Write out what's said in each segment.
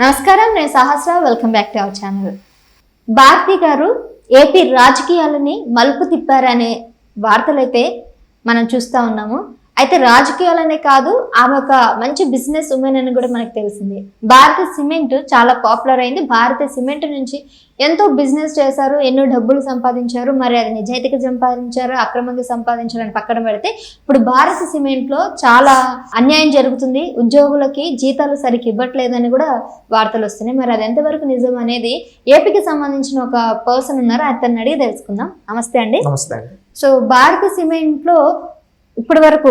నమస్కారం నేను Sahasra. Welcome back to our channel Bharati గారు ఏపీ రాజకీయాలని మలుపు తిప్పారనే వార్తలైతే మనం చూస్తూ ఉన్నాము. అయితే రాజకీయాలనే కాదు ఆమె ఒక మంచి బిజినెస్ ఉమెన్ అని కూడా మనకు తెలిసింది. భారత సిమెంట్ చాలా పాపులర్ అయింది. భారత సిమెంట్ నుంచి ఎంతో బిజినెస్ చేశారు ఎన్నో డబ్బులు సంపాదించారు. మరి అది నిజాయితీగా సంపాదించారు అక్రమంగా సంపాదించారని పక్కన పెడితే ఇప్పుడు భారత సిమెంట్లో చాలా అన్యాయం జరుగుతుంది. ఉద్యోగులకి జీతాలు సరిగ్గా ఇవ్వట్లేదని కూడా వార్తలు వస్తున్నాయి. మరి అది ఎంతవరకు నిజం అనేది ఏపీకి సంబంధించిన ఒక పర్సన్ ఉన్నారు? అతన్ని అడిగి తెలుసుకుందాం. నమస్తే అండి. నమస్తే అండి. సో భారత సిమెంట్లో ఇప్పటి వరకు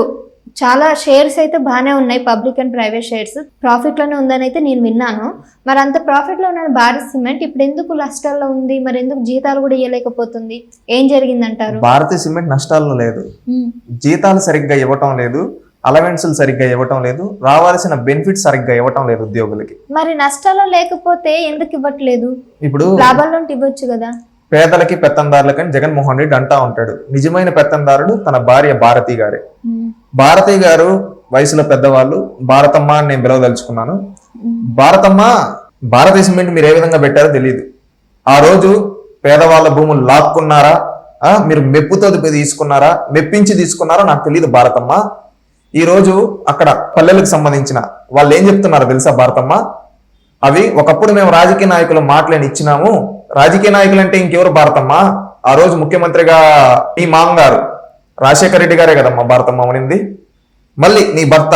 చాలా షేర్స్ అయితే బాగానే ఉన్నాయి పబ్లిక్ అండ్ ప్రైవేట్ షేర్స్. ప్రాఫిట్లోనే ఉందని అయితే నేను విన్నాను. మరి అంత ప్రాఫిట్లో ఉన్న భారత్ సిమెంట్ ఇప్పుడు ఎందుకు నష్టాల్లో ఉంది? మరి ఎందుకు జీతాలు కూడా ఇవ్వలేకపోతుంది ఏం జరిగిందంటారు? భారతీయ సిమెంట్ నష్టాల్లో లేదు. జీతాలు సరిగ్గా ఇవ్వటం లేదు. అలవెన్సులు సరిగ్గా ఇవ్వటం లేదు. రావాల్సిన బెనిఫిట్స్ సరిగ్గా ఇవ్వటం లేదు ఉద్యోగులకి. మరి నష్టాల్లో లేకపోతే ఎందుకు ఇవ్వట్లేదు? ఇప్పుడు లాభాల్లో ఉంటే ఇవ్వచ్చు కదా. పేదలకి పెత్తందారులకని జగన్మోహన్ రెడ్డి అంటా ఉంటాడు. నిజమైన పెత్తందారుడు తన భార్య భారతి గారే. భారతి గారు వయసులో పెద్దవాళ్ళు భారతమ్మ అని నేను పిలవదలుచుకున్నాను. భారతమ్మ భారతీయ సిమెంట్ మీరు ఏ విధంగా పెట్టారో తెలియదు ఆ రోజు పేదవాళ్ళ భూములు లాక్కున్నారా? మీరు మెప్పుతో తీసుకున్నారా? మెప్పించి తీసుకున్నారా? నాకు తెలియదు భారతమ్మ. ఈ రోజు అక్కడ పల్లెలకు సంబంధించిన వాళ్ళు ఏం చెప్తున్నారో తెలుసా భారతమ్మ? అవి ఒకప్పుడు మేము రాజకీయ నాయకులు మాటలని ఇచ్చినాము. రాజకీయ నాయకులు అంటే ఇంకెవరు భారతమ్మ? ఆ రోజు ముఖ్యమంత్రిగా నీ మామగారు రాజశేఖర రెడ్డి గారే కదమ్మా భారతమ్మ అనింది. మళ్ళీ నీ భర్త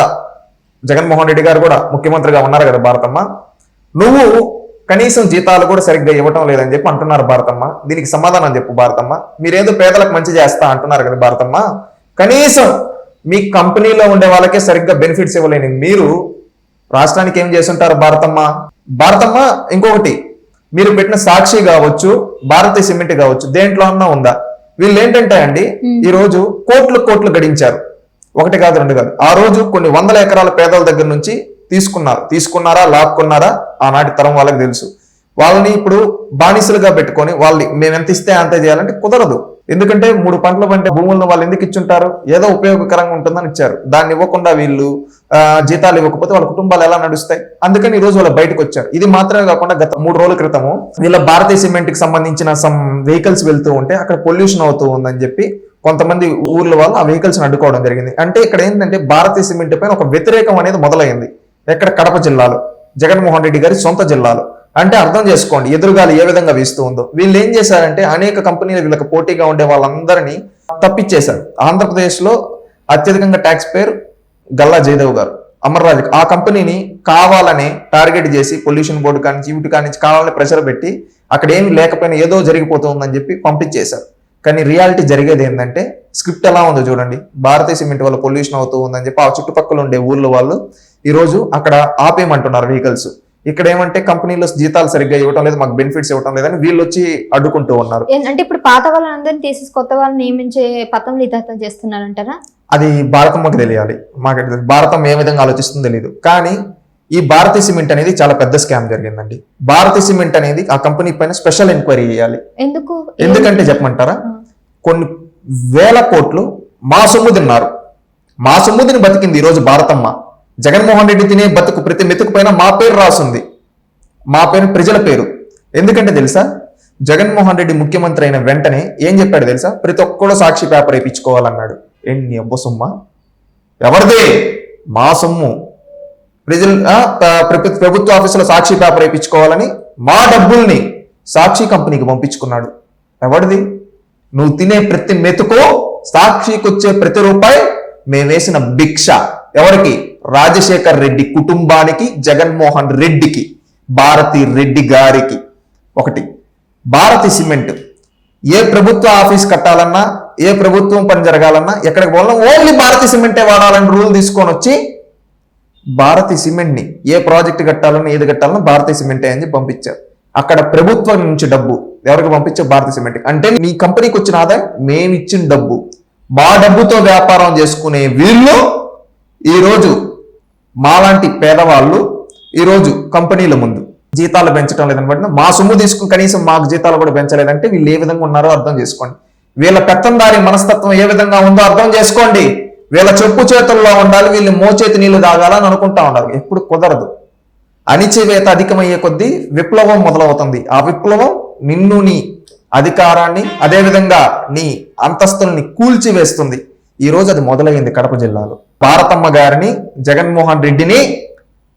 జగన్మోహన్ రెడ్డి గారు కూడా ముఖ్యమంత్రిగా ఉన్నారు కదా భారతమ్మ. నువ్వు కనీసం జీతాలు కూడా సరిగ్గా ఇవ్వటం లేదని చెప్పి అంటున్నారు భారతమ్మ. దీనికి సమాధానం చెప్పు భారతమ్మ. మీరేదో పేదలకు మంచి చేస్తా అంటున్నారు కదా భారతమ్మ. కనీసం మీ కంపెనీలో ఉండే వాళ్ళకే సరిగ్గా బెనిఫిట్స్ ఇవ్వలేని మీరు రాష్ట్రానికి ఏం చేస్తుంటారు భారతమ్మ? భారతమ్మ ఇంకొకటి మీరు పెట్టిన సాక్షి కావచ్చు భారతీయ సిమెంట్ కావచ్చు దేంట్లో అన్నా ఉందా? వీళ్ళు ఏంటంటే అండి ఈ రోజు కోట్లు కోట్లు గడించారు. ఒకటి కాదు రెండు కాదు. ఆ రోజు కొన్ని వందల ఎకరాల పేదల దగ్గర నుంచి తీసుకున్నారు. తీసుకున్నారా లాక్కున్నారా? ఆనాటి తరం వాళ్ళకి తెలుసు. వాళ్ళని ఇప్పుడు బానిసలుగా పెట్టుకొని వాళ్ళని మేము ఎంత ఇస్తే అంతే చేయాలంటే కుదరదు. ఎందుకంటే మూడు పంటలు పంటే భూములను వాళ్ళు ఎందుకు ఇచ్చుంటారు? ఏదో ఉపయోగకరంగా ఉంటుందని ఇచ్చారు. దాన్ని ఇవ్వకుండా వీళ్ళు జీతాలు ఇవ్వకపోతే వాళ్ళ కుటుంబాలు ఎలా నడుస్తాయి? అందుకని ఈ రోజు వాళ్ళు బయటకు వచ్చారు. ఇది మాత్రమే కాకుండా గత మూడు రోజుల క్రితము వీళ్ళ భారతీయ సిమెంట్కి సంబంధించిన సమ్ వెహికల్స్ వెళ్తూ ఉంటే అక్కడ పొల్యూషన్ అవుతూ ఉందని చెప్పి కొంతమంది ఊర్ల వాళ్ళు ఆ వెహికల్స్ అడ్డుకోవడం జరిగింది. అంటే ఇక్కడ ఏంటంటే భారతీయ సిమెంట్ పైన ఒక వ్యతిరేకం అనేది మొదలైంది. ఎక్కడ కడప జిల్లాలో జగన్మోహన్ రెడ్డి గారి సొంత జిల్లాలో. అంటే అర్థం చేసుకోండి ఎదురుగాలి ఏ విధంగా వీస్తూ ఉందో. వీళ్ళు ఏం చేశారంటే అనేక కంపెనీలు వీళ్ళకి పోటీగా ఉండే వాళ్ళందరినీ తప్పించేశారు ఆంధ్రప్రదేశ్లో అత్యధికంగా ట్యాక్స్ పేరు గల్లా జయదేవ్ గారు అమర్రాజు ఆ కంపెనీని కావాలని టార్గెట్ చేసి పొల్యూషన్ బోర్డు కానించి వీటి కానించి కావాలని ప్రెషర్ పెట్టి అక్కడ ఏమి లేకపోయినా ఏదో జరిగిపోతుందని చెప్పి పంపించేశారు. కానీ రియాలిటీ జరిగేది ఏంటంటే స్క్రిప్ట్ ఎలా ఉందో చూడండి. భారతీయ సిమెంట్ వల్ల పొల్యూషన్ అవుతూ ఉందని చెప్పి ఆ చుట్టుపక్కల ఉండే ఊర్లో వాళ్ళు ఈరోజు అక్కడ ఆపేయమంటున్నారు వెహికల్స్ ఇక్కడ ఏమంటే కంపెనీలో జీతాలు సరిగ్గా ఇవ్వటం లేదు మాకు బెనిఫిట్స్ ఇవ్వటం లేదని వీళ్ళు వచ్చి అడ్డుకుంటూ ఉన్నారు. అంటే ఇప్పుడు పాత వాళ్ళందరినీ తీసేసి కొత్త వాళ్ళని నియమించే పతంలో ఇతత్వం చేస్తున్నారంటారా? అది భారతమ్మకి తెలియాలి. మాకు. భారతం ఏ విధంగా ఆలోచిస్తుందో తెలియదు కానీ ఈ భారతీయ సిమెంట్ అనేది చాలా పెద్ద స్కామ్ జరిగిందండి. భారతీయ సిమెంట్ అనేది ఆ కంపెనీ పైన స్పెషల్ ఎంక్వైరీ చేయాలి. ఎందుకు? ఎందుకంటే చెప్పమంటారా. కొన్ని వేల కోట్లు మా సొమ్ము తిన్నారు మా సొమ్ము తిని బతికింది ఈరోజు భారతమ్మ. జగన్మోహన్ రెడ్డి తినే బతుకు ప్రతి మెతుకు పైన మా పేరు రాసుంది. మా పేరు ప్రజల పేరు. ఎందుకంటే తెలుసా? జగన్మోహన్ రెడ్డి ముఖ్యమంత్రి అయిన వెంటనే ఏం చెప్పాడు తెలుసా? ప్రతి ఒక్కడు సాక్షి పేపర్ వేయించుకోవాలన్నాడు. ఏంటి అబ్బో సొమ్మ? ఎవరిదే? మా సొమ్ము. ప్రజలు ప్రభుత్వ ఆఫీసులో సాక్షి పేపర్ వేయించుకోవాలని మా డబ్బుల్ని సాక్షి కంపెనీకి పంపించుకున్నాడు. ఎవరిది? నువ్వు తినే ప్రతి మెతుకు సాక్షికి వచ్చే ప్రతి రూపాయి మేము వేసిన భిక్ష. ఎవరికి? రాజశేఖర్ రెడ్డి కుటుంబానికి జగన్మోహన్ రెడ్డికి భారతి రెడ్డి గారికి. ఒకటి భారతి సిమెంట్. ఏ ప్రభుత్వ ఆఫీస్ కట్టాలన్నా ఏ ప్రభుత్వం పని జరగాలన్నా ఎక్కడికి పోవాలన్నా ఓన్లీ భారతి సిమెంటే వాడాలని రూల్ తీసుకొని వచ్చి భారతి సిమెంట్ని ఏ ప్రాజెక్ట్ కట్టాలన్నా ఏది కట్టాలన్నా భారతి సిమెంటే అని పంపించారు. అక్కడ ప్రభుత్వం నుంచి డబ్బు. ఎవరికి పంపించారు? భారతి సిమెంట్ అంటే మీ కంపెనీకి వచ్చిన ఆదాయం మేము ఇచ్చిన డబ్బు. మా డబ్బుతో వ్యాపారం చేసుకునే వీళ్ళు ఈరోజు మాలాంటి పేదవాళ్ళు ఈరోజు కంపెనీల ముందు జీతాలు పెంచడం లేదని బట్టి మా సొమ్ము తీసుకుని కనీసం మాకు జీతాలు కూడా పెంచలేదంటే వీళ్ళు ఏ విధంగా ఉన్నారో అర్థం చేసుకోండి. వీళ్ళ పెత్తందారి మనస్తత్వం ఏ విధంగా ఉందో అర్థం చేసుకోండి. వీళ్ళ చెప్పు చేతుల్లో ఉండాలి వీళ్ళు మోచేతి నీళ్ళు తాగాలని అనుకుంటా ఉన్నారు. ఎప్పుడు కుదరదు. అణిచివేత అధికమయ్యే కొద్దీ విప్లవం మొదలవుతుంది. ఆ విప్లవం నిన్ను నీ అధికారాన్ని అదేవిధంగా నీ అంతస్తుల్ని కూల్చివేస్తుంది. ఈ రోజు అది మొదలైంది కడప జిల్లాలో. భారతమ్మ గారిని జగన్మోహన్ రెడ్డిని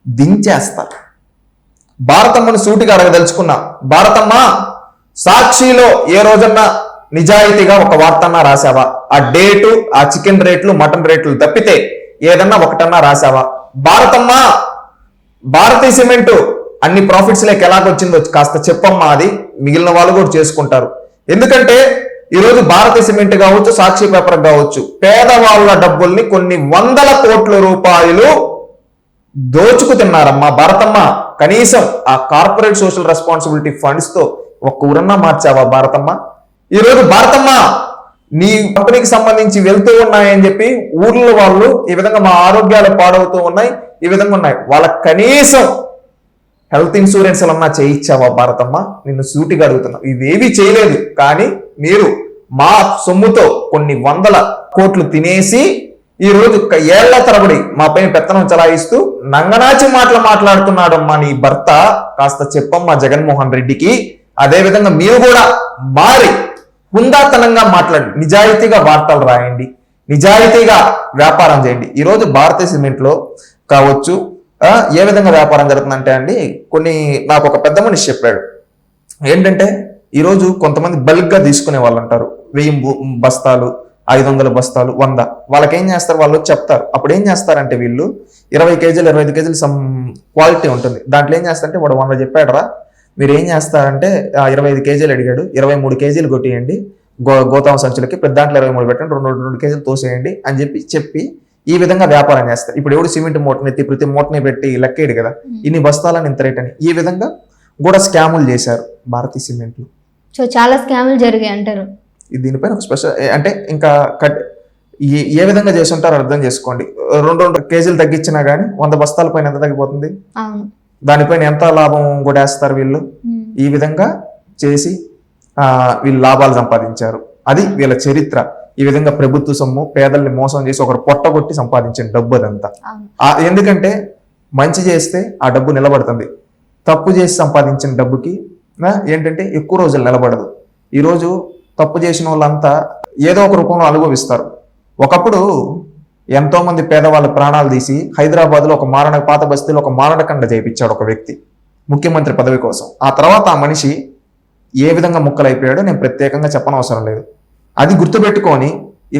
దించేస్తారు. భారతమ్మను సూటిగా అడగదలుచుకున్నా భారతమ్మ సాక్షిలో ఏ రోజన్నా నిజాయితీగా ఒక వార్తన్నా రాసావా ఆ డేటు ఆ చికెన్ రేట్లు మటన్ రేట్లు తప్పితే ఏదన్నా ఒకటన్నా రాసావా భారతమ్మ భారతీయ సిమెంట్ అన్ని ప్రాఫిట్స్ లేక ఎలాగొచ్చిందో కాస్త చెప్పమ్మా అది. మిగిలిన వాళ్ళు కూడా చేసుకుంటారు. ఎందుకంటే ఈరోజు భారత సిమెంట్ కావచ్చు సాక్షి పేపర్ కావచ్చు. పేదవాళ్ళ డబ్బుల్ని కొన్ని వందల కోట్ల రూపాయలు దోచుకు తిన్నారమ్మా భారతమ్మ. కనీసం ఆ కార్పొరేట్ సోషల్ రెస్పాన్సిబిలిటీ ఫండ్స్తో ఒక్క ఊరన్నా మార్చావా భారతమ్మ? ఈ రోజు భారతమ్మ నీ కంపెనీకి సంబంధించి వెళ్తూ ఉన్నాయని చెప్పి ఊర్లో వాళ్ళు ఈ విధంగా మా ఆరోగ్యాలు పాడవుతూ ఉన్నాయి ఈ విధంగా ఉన్నాయి. వాళ్ళకి కనీసం హెల్త్ ఇన్సూరెన్స్ అన్నా చేయించావా భారతమ్మ? నిన్ను సూటిగా అడుగుతున్నా. ఇవేవి చేయలేదు. కానీ మీరు మా సొమ్ముతో కొన్ని వందల కోట్లు తినేసి ఈ రోజు ఏళ్ళ తరబడి మా పైన పెత్తనం చలాయిస్తూ నంగనాచి మాటలు మాట్లాడుతున్నాడమ్మా నీ భర్త. కాస్త చెప్పమ్మా జగన్మోహన్ రెడ్డికి. అదే విధంగా మీరు కూడా మారి హుందాతనంగా మాట్లాడండి నిజాయితీగా వార్తలు రాయండి నిజాయితీగా వ్యాపారం చేయండి. ఈరోజు భారత భారతీయ సిమెంట్లో కావచ్చు ఏ విధంగా వ్యాపారం జరుగుతుందంటే అండి కొన్ని నాకు ఒక పెద్ద మనిషి చెప్పాడు. ఏంటంటే ఈరోజు కొంతమంది బల్క్గా తీసుకునే వాళ్ళు అంటారు. వెయ్యి బస్తాలు ఐదు వందల బస్తాలు వంద. వాళ్ళకి ఏం చేస్తారు? వాళ్ళు చెప్తారు. అప్పుడు ఏం చేస్తారంటే వీళ్ళు ఇరవై కేజీలు ఇరవై ఐదు కేజీలు సమ్ క్వాలిటీ ఉంటుంది. దాంట్లో ఏం చేస్తారంటే వాడు వంద చెప్పాడరా. మీరు ఏం చేస్తారంటే ఆ ఇరవై ఐదు కేజీలు అడిగాడు. ఇరవై మూడు కేజీలు కొట్టేయండి. గో గోతామ సంచులకి పెద్ద దాంట్లో ఇరవై మూడు పెట్టండి. రెండు రెండు కేజీలు తోసేయండి అని చెప్పి చెప్పి ఈ విధంగా వ్యాపారం చేస్తారు. ఇప్పుడు ఎవడు సిమెంట్ మూటని ఎత్తి ప్రతి మూటని పెట్టి లెక్కేడు కదా. ఇన్ని బస్తాలని ఇంత రేట్ అని. ఈ విధంగా కూడా స్కాములు చేశారు భారతీయ సిమెంట్లు. సో చాలా స్కాములు జరిగాయి అంటారు. దీనిపైన ఒక స్పెషల్ అంటే ఇంకా కట్ ఏ- విధంగా చేసి ఉంటారో అర్థం చేసుకోండి. రెండు రెండు కేజీలు తగ్గించినా కానీ వంద బస్తాల పైన ఎంత తగ్గిపోతుంది? దానిపైన ఎంత లాభం కూడా వేస్తారు వీళ్ళు. ఈ విధంగా చేసి ఆ, వీళ్ళు లాభాలు సంపాదించారు. అది వీళ్ళ చరిత్ర. ఈ విధంగా ప్రభుత్వ సొమ్ము పేదల్ని మోసం చేసి ఒకరు పొట్టగొట్టి సంపాదించిన డబ్బు అదంతా. ఎందుకంటే మంచి చేస్తే ఆ డబ్బు నిలబడుతుంది. తప్పు చేసి సంపాదించిన డబ్బుకి ఏంటంటే ఎక్కువ రోజులు నిలబడదు. ఈరోజు తప్పు చేసిన వాళ్ళంతా ఏదో ఒక రూపంలో అనుభవిస్తారు. ఒకప్పుడు ఎంతోమంది పేదవాళ్ళ ప్రాణాలు తీసి హైదరాబాద్లో ఒక మారణ పాత బస్తీలో ఒక మారణకండ చేయించాడు ఒక వ్యక్తి ముఖ్యమంత్రి పదవి కోసం. ఆ తర్వాత ఆ మనిషి ఏ విధంగా ముక్కలైపోయాడో నేను ప్రత్యేకంగా చెప్పనవసరం లేదు. అది గుర్తుపెట్టుకొని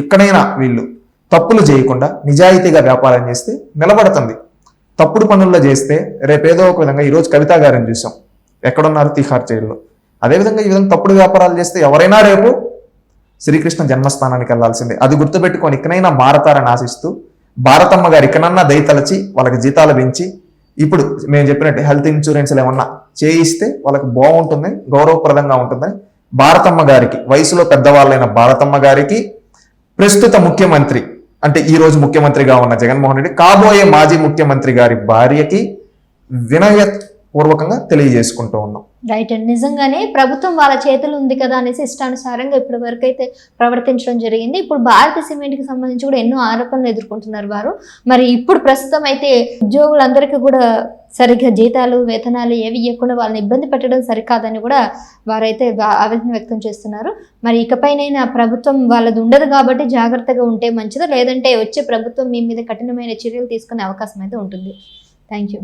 ఎక్కడైనా వీళ్ళు తప్పులు చేయకుండా నిజాయితీగా వ్యాపారం చేస్తే నిలబడుతుంది. తప్పుడు పనుల్లో చేస్తే రేపేదో ఒక విధంగా ఈరోజు కవితా గారిని చూసాం. ఎక్కడున్నారు తిహార్ జైల్లో. అదేవిధంగా ఈ విధంగా తప్పుడు వ్యాపారాలు చేస్తే ఎవరైనా రేపు శ్రీకృష్ణ జన్మస్థానానికి వెళ్ళాల్సిందే. అది గుర్తుపెట్టుకొని ఇకనైనా మారతారని ఆశిస్తూ భారతమ్మ గారు ఇకనన్నా దయతలచి వాళ్ళకి జీతాలు పెంచి ఇప్పుడు మేము చెప్పినట్టు హెల్త్ ఇన్సూరెన్స్లు ఏమన్నా చేయిస్తే వాళ్ళకి బాగుంటుంది గౌరవప్రదంగా ఉంటుందని భారతమ్మ గారికి వయసులో పెద్దవాళ్ళైన భారతమ్మ గారికి ప్రస్తుత ముఖ్యమంత్రి అంటే ఈ రోజు ముఖ్యమంత్రిగా ఉన్న జగన్మోహన్ రెడ్డి కాబోయే మాజీ ముఖ్యమంత్రి గారి భార్యకి పూర్వకంగా తెలియజేసుకుంటూ ఉన్నాం. రైట్ అండ్ నిజంగానే ప్రభుత్వం వాళ్ళ చేతులు ఉంది కదా అనేసి ఇష్టానుసారంగా ఇప్పటి వరకు అయితే ప్రవర్తించడం జరిగింది. ఇప్పుడు భారత సిమెంట్కి సంబంధించి కూడా ఎన్నో ఆరోపణలు ఎదుర్కొంటున్నారు వారు. మరి ఇప్పుడు ప్రస్తుతం అయితే ఉద్యోగులందరికీ కూడా సరిగ్గా జీతాలు వేతనాలు ఏవి ఇవ్వకుండా వాళ్ళని ఇబ్బంది పెట్టడం సరికాదని కూడా వారైతే ఆవేదన వ్యక్తం చేస్తున్నారు. మరి ఇకపైనైనా ప్రభుత్వం వాళ్ళది ఉండదు కాబట్టి జాగ్రత్తగా ఉంటే మంచిదో లేదంటే వచ్చే ప్రభుత్వం మీ మీద కఠినమైన చర్యలు తీసుకునే అవకాశం అయితే ఉంటుంది. Thank you